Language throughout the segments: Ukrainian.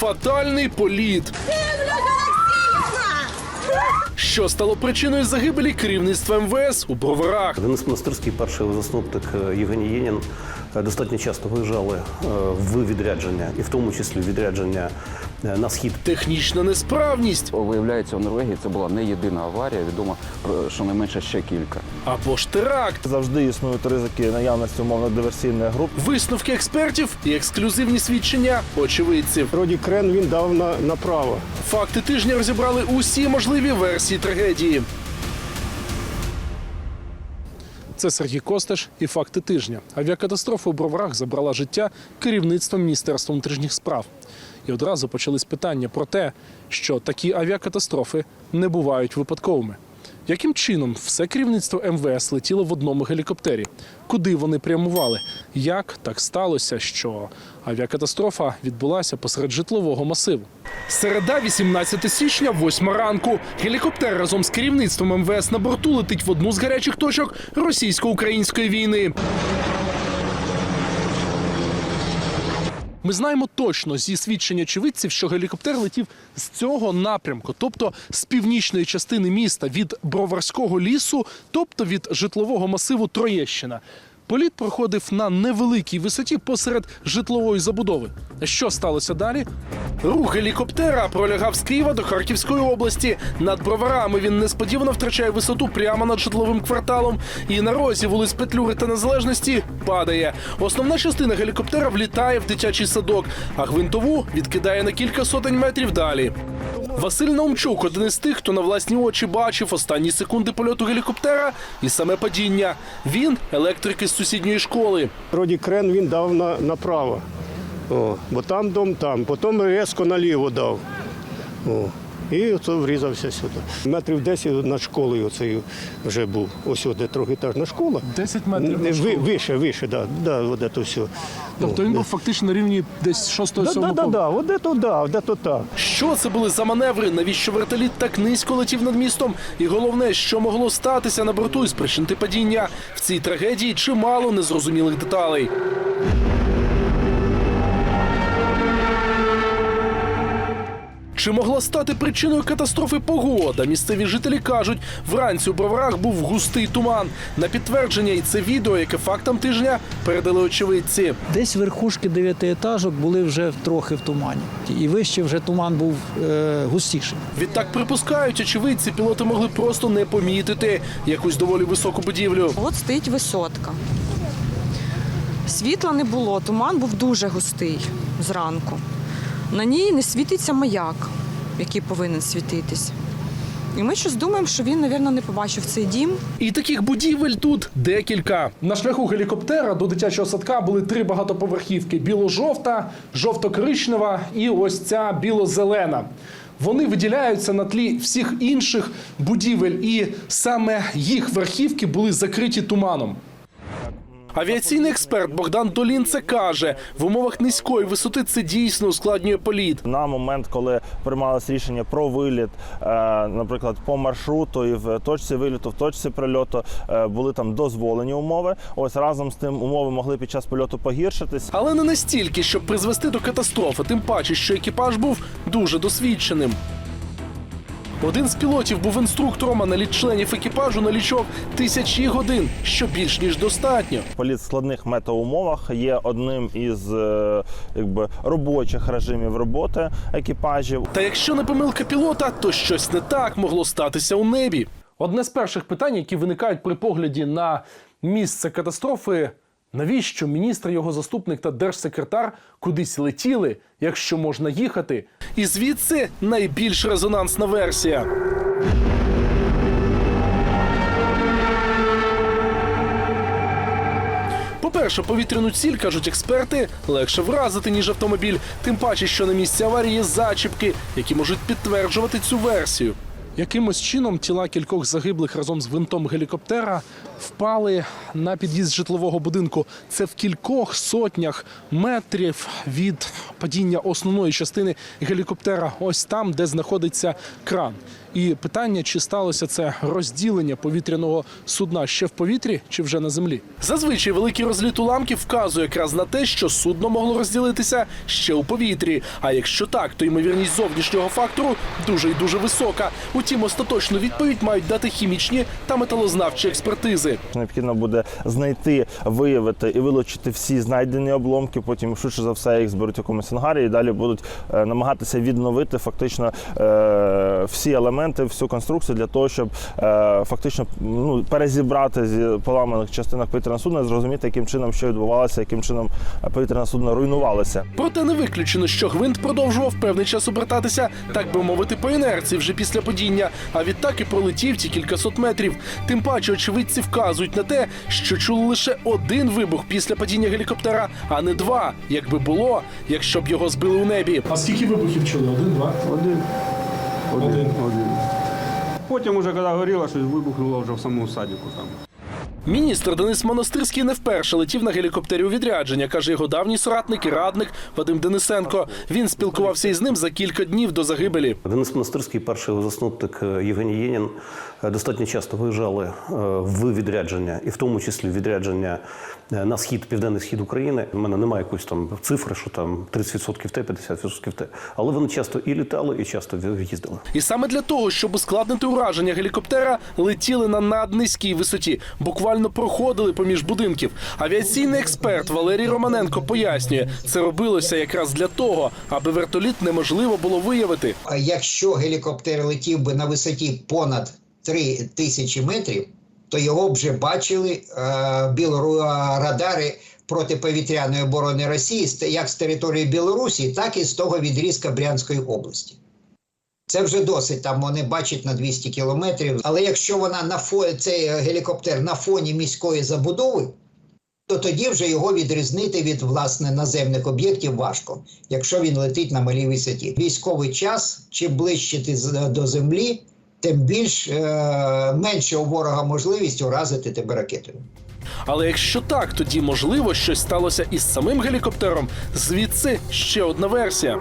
Фатальний політ. Що стало причиною загибелі керівництва МВС у броварах? Денис Монастирський, перший заступник е, Євгеній Єнін, е, достатньо часто виїжджали е, в відрядження, і в тому числі відрядження на схід. Технічна несправність Виявляється, у Норвегії це була не єдина аварія, відомо про щонайменше ще кілька. або ж теракт. Завжди існують ризики наявності умовно-диверсійних груп. Висновки експертів і ексклюзивні свідчення очевидців. Роді Крен він дав на, направо. Факти тижня розібрали усі можливі версії трагедії. Це Сергій Костеш і факти тижня. Авіакатастрофа у Броварах забрала життя керівництва Міністерства внутрішніх справ. І одразу почались питання про те, що такі авіакатастрофи не бувають випадковими. Яким чином все керівництво МВС летіло в одному гелікоптері? Куди вони прямували? Як так сталося, що авіакатастрофа відбулася посеред житлового масиву? Середа, 18 січня, 8 ранку. Гелікоптер разом з керівництвом МВС на борту летить в одну з гарячих точок російсько-української війни. Ми знаємо точно зі свідчень очевидців, що гелікоптер летів з цього напрямку, тобто з північної частини міста від Броварського лісу, тобто від житлового масиву Троєщина. Політ проходив на невеликій висоті посеред житлової забудови. Що сталося далі? Рух гелікоптера пролягав з Києва до Харківської області. Над броварами він несподівано втрачає висоту прямо над житловим кварталом. І на розі вулиць Петлюри та Незалежності падає. Основна частина гелікоптера влітає в дитячий садок, а гвинтову відкидає на кілька сотень метрів далі. Василь Наумчук один із тих, хто на власні очі бачив останні секунди польоту гелікоптера і саме падіння. Він електрик із сусідньої школи. Роді Крен він дав на, направо. О, бо там дом там. Потім різко наліво дав. О, і оце врізався сюди. Метрів 10 над школою оцею вже був. Ось де трьохетажна школа. 10 Не, ви, вище, вище, да, да, от це все. Тобто він був фактично на рівні десь 6-7 Да, да, да, да, от де то да, де то так. Що це були за маневри? Навіщо вертоліт так низько летів над містом? І головне, що могло статися на борту і спричинити падіння? В цій трагедії чимало незрозумілих деталей. Чи могла стати причиною катастрофи погода? Місцеві жителі кажуть, вранці у броварах був густий туман. На підтвердження і це відео, яке фактам тижня передали очевидці. Десь верхушки дев'ятиетажок були вже трохи в тумані. І вище вже туман був е, густіший. Відтак припускають очевидці, пілоти могли просто не помітити якусь доволі високу будівлю. От стоїть висотка. Світла не було, туман був дуже густий зранку. На ній не світиться маяк, який повинен світитись. І ми щось думаємо, що він, мабуть, не побачив цей дім. І таких будівель тут декілька. На шляху гелікоптера до дитячого садка були три багатоповерхівки: біло-жовта, жовто-коричнева і ось ця біло-зелена. Вони виділяються на тлі всіх інших будівель, і саме їх верхівки були закриті туманом. Авіаційний експерт Богдан Долінце каже: в умовах низької висоти це дійсно ускладнює політ. На момент, коли приймалось рішення про виліт, е, наприклад, по маршруту і в точці виліту, в точці прильоту е, були там дозволені умови. Ось разом з тим умови могли під час польоту погіршитись. Але не настільки, щоб призвести до катастрофи, тим паче, що екіпаж був дуже досвідченим. Один з пілотів був інструктором, а наліт членів екіпажу налічував тисячі годин, що більш ніж достатньо. Політ в складних метеоумовах є одним із е, якби робочих режимів роботи екіпажів. Та якщо не помилка пілота, то щось не так могло статися у небі. Одне з перших питань, які виникають при погляді на місце катастрофи. Навіщо міністр, його заступник та держсекретар кудись летіли, якщо можна їхати? І звідси найбільш резонансна версія. По-перше, повітряну ціль, кажуть експерти, легше вразити, ніж автомобіль, тим паче, що на місці аварії є зачіпки, які можуть підтверджувати цю версію. Якимось чином тіла кількох загиблих разом з винтом гелікоптера впали на під'їзд житлового будинку. Це в кількох сотнях метрів від падіння основної частини гелікоптера. Ось там, де знаходиться кран. І питання, чи сталося це розділення повітряного судна ще в повітрі чи вже на землі. Зазвичай великий розліт уламків вказує якраз на те, що судно могло розділитися ще у повітрі. А якщо так, то ймовірність зовнішнього фактору дуже і дуже висока. Утім, остаточну відповідь мають дати хімічні та металознавчі експертизи. Необхідно буде знайти, виявити і вилучити всі знайдені обломки. Потім швидше за все їх зберуть в якомусь ангарі і далі будуть е, намагатися відновити фактично е, всі елементи, всю конструкцію для того, щоб е, фактично ну, перезібрати з поламаних частинок повітряного судна, і зрозуміти, яким чином що відбувалося, яким чином повітряне судно руйнувалося. Проте не виключено, що гвинт продовжував певний час обертатися, так би мовити, по інерції вже після падіння. А відтак і пролетів ті кількасот метрів. Тим паче, очевидці вказують на те, що чули лише один вибух після падіння гелікоптера, а не два, Якби було, якщо б його збили у небі. А скільки вибухів чули? Один, два? Один. Один. Один. Потім, уже, коли горіло, щось вибухнуло вже в самому садіку там. Міністр Денис Монастирський не вперше летів на гелікоптері у відрядження, каже його давній соратник і радник Вадим Денисенко. Він спілкувався із ним за кілька днів до загибелі. Денис Монастирський, перший його заступник е, Євгеній Єнін, е, достатньо часто виїжджали е, в відрядження, і в тому числі відрядження на схід, південний схід України. У мене немає якоїсь там цифри, що там 30% те, 50% те. Але вони часто і літали, і часто їздили. І саме для того, щоб ускладнити ураження гелікоптера, летіли на наднизькій висоті, буквально проходили поміж будинків. Авіаційний експерт Валерій Романенко пояснює, це робилося якраз для того, аби вертоліт неможливо було виявити. А якщо гелікоптер летів би на висоті понад 3 тисячі метрів, то його б вже бачили е, білорадари протиповітряної оборони Росії як з території Білорусі, так і з того відрізка Брянської області. Це вже досить, там вони бачать на 200 кілометрів. Але якщо вона на фо... цей е, гелікоптер на фоні міської забудови, то тоді вже його відрізнити від власне наземних об'єктів важко, якщо він летить на малій висоті. Військовий час, чим ближче ти до землі, тим більш е, менше у ворога можливість уразити тебе ракетою. Але якщо так, тоді можливо щось сталося із самим гелікоптером. Звідси ще одна версія.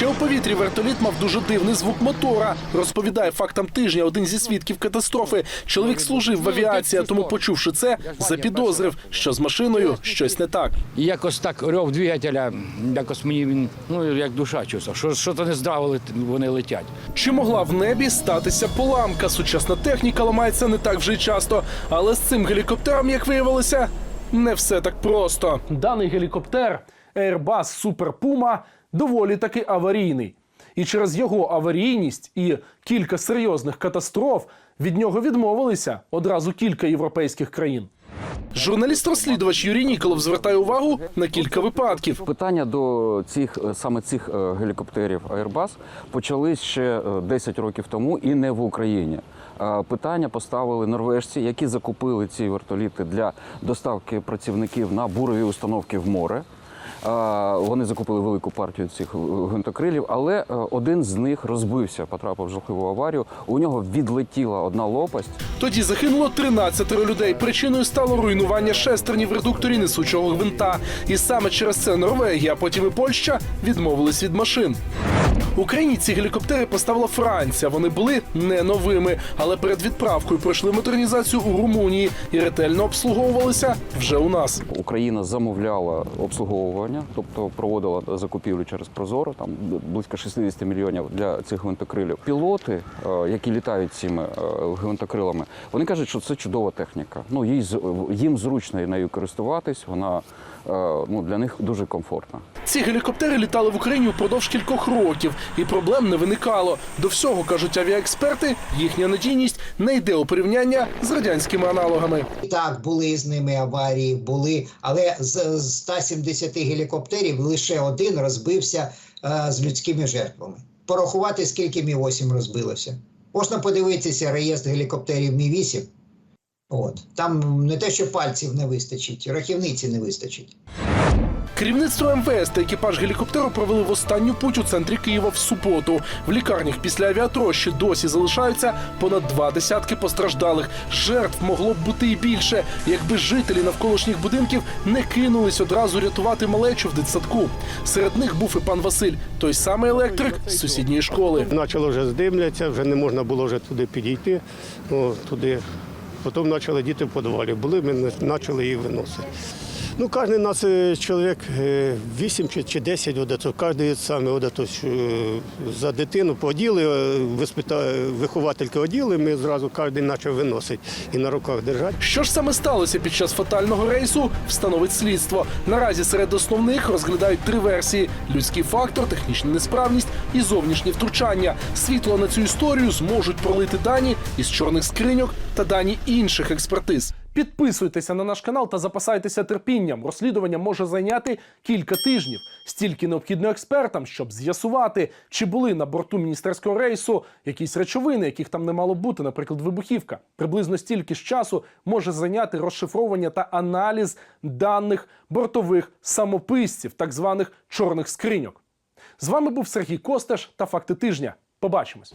Ще у повітрі вертоліт мав дуже дивний звук мотора. Розповідає фактам тижня один зі свідків катастрофи. Чоловік служив в авіації, а тому, почувши це, запідозрив, що з машиною щось не так. І якось так рев двигателя, якось мені він, ну як душа чувствував, що що то не здраво вони летять. Чи могла в небі статися поламка? Сучасна техніка ламається не так вже й часто, але з цим гелікоптером, як виявилося, не все так просто. Даний гелікоптер Airbus Super Puma доволі таки аварійний. І через його аварійність і кілька серйозних катастроф від нього відмовилися одразу кілька європейських країн. Журналіст-розслідувач Юрій Ніколов звертає увагу на кілька випадків. Питання до цих е, саме цих е, гелікоптерів Airbus почались ще е, 10 років тому і не в Україні. Е, Питання поставили норвежці, які закупили ці вертоліти для доставки працівників на бурові установки в море. Вони закупили велику партію цих гвинтокрилів, але е, один з них розбився, потрапив в жахливу аварію. У нього відлетіла одна лопасть. Тоді загинуло 13 людей. Причиною стало руйнування шестерні в редукторі несучого гвинта. І саме через це Норвегія, а потім і Польща відмовились від машин. Україні ці гелікоптери поставила Франція. Вони були не новими, але перед відправкою пройшли модернізацію у Румунії і ретельно обслуговувалися вже у нас. Україна замовляла обслуговування, тобто проводила закупівлю через Прозоро, там близько 60 мільйонів для цих гвинтокрилів. Пілоти, е, які літають цими е, гвинтокрилами, вони кажуть, що це чудова техніка. Ну їй їм зручно нею користуватись. Вона е, ну для них дуже комфортна. Ці гелікоптери літали в Україні впродовж кількох років, і проблем не виникало. До всього кажуть авіаексперти, їхня надійність не йде у порівняння з радянськими аналогами. Так, були з ними аварії, були, але з, з 170 гелікоптерів лише один розбився е, з людськими жертвами. Порахувати, скільки Мі 8 розбилося. Можна подивитися реєстр гелікоптерів Мі 8 От там не те, що пальців не вистачить, рахівниці не вистачить. Керівництво МВС та екіпаж гелікоптеру провели в останню путь у центрі Києва в суботу. В лікарнях після авіатрощі досі залишаються понад два десятки постраждалих. Жертв могло б бути і більше, якби жителі навколишніх будинків не кинулись одразу рятувати малечу в дитсадку. Серед них був і пан Василь, той самий електрик з сусідньої школи. Почало вже здимляться, вже не можна було вже туди підійти. О, туди. Потім почали діти в підвалі. Були, ми почали їх виносити. Ну, кожен нас е, чоловік е, 8 чи, чи 10 одето, кожен саме одето, е, за дитину поділи, е, виховательки оділи, ми зразу кожен почав виносити і на руках держати. Що ж саме сталося під час фатального рейсу, встановить слідство. Наразі серед основних розглядають три версії: людський фактор, технічна несправність і зовнішнє втручання. Світло на цю історію зможуть пролити дані із чорних скриньок та дані інших експертиз. Підписуйтеся на наш канал та запасайтеся терпінням. Розслідування може зайняти кілька тижнів. Стільки необхідно експертам, щоб з'ясувати, чи були на борту міністерського рейсу якісь речовини, яких там не мало бути, наприклад, вибухівка. Приблизно стільки ж часу може зайняти розшифровування та аналіз даних бортових самописців, так званих чорних скриньок. З вами був Сергій Костеш та факти тижня. Побачимось.